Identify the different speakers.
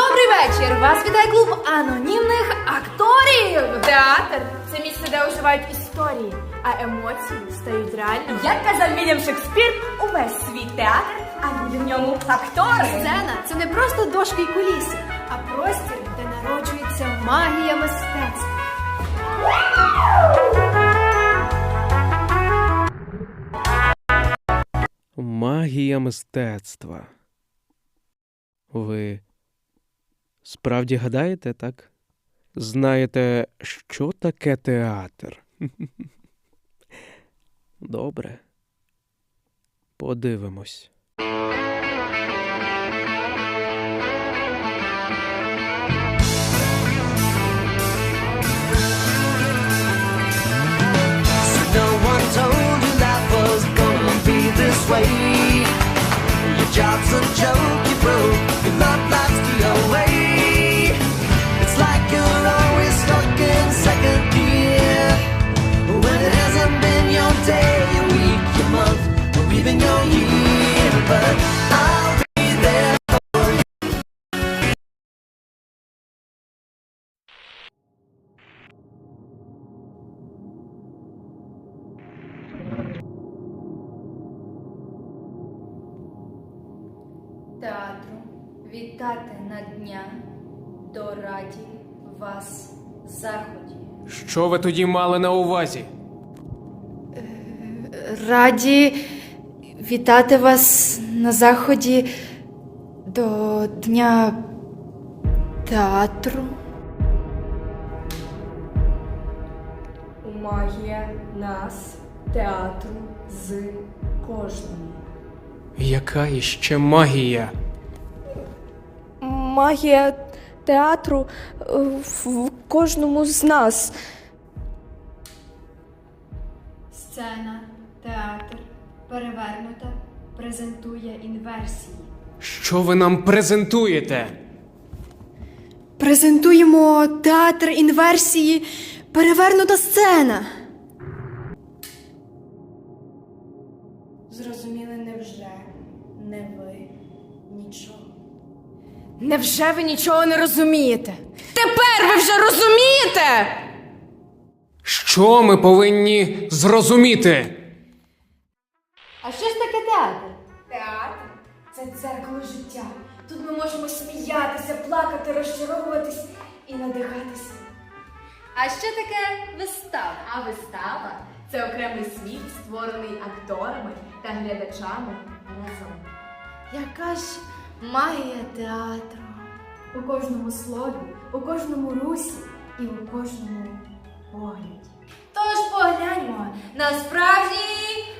Speaker 1: вечір! Вас вітає клуб анонімних акторів!
Speaker 2: Театр це місце, де оживають історії, а емоції стають реальними.
Speaker 3: Як казав Вільям Шекспір, увесь світ театр, а люди в ньому актори.
Speaker 1: Сцена це не просто дошки й куліси, а простір, де народжується магія мистецтва.
Speaker 4: Магія мистецтва. Ви справді гадаєте, так? Знаєте, що таке театр? Добре. Подивимось.
Speaker 1: Театру вітати на дня до раді вас заході.
Speaker 4: Що ви тоді мали на увазі?
Speaker 1: Раді вітати вас на заході до Дня театру.
Speaker 2: Магія нас, театру з кожним.
Speaker 4: Яка іще магія?
Speaker 2: Магія театру е, в кожному з нас.
Speaker 1: Сцена, театр, перевернута, презентує інверсії.
Speaker 4: Що ви нам презентуєте?
Speaker 1: Презентуємо театр інверсії, перевернута сцена. Зрозуміли невже не ви нічого.
Speaker 2: Невже ви нічого не розумієте? Тепер ви вже розумієте?
Speaker 4: Що ми повинні зрозуміти?
Speaker 1: А що ж таке театр?
Speaker 2: Театр це дзеркало життя. Тут ми можемо сміятися, плакати, розчаровуватись і надихатися.
Speaker 1: А що таке вистава?
Speaker 2: А вистава це окремий світ, створений акторами та глядачами разом.
Speaker 1: Яка ж магія театру?
Speaker 2: У кожному слові, у кожному русі і у кожному погляді.
Speaker 1: Тож погляньмо на справжній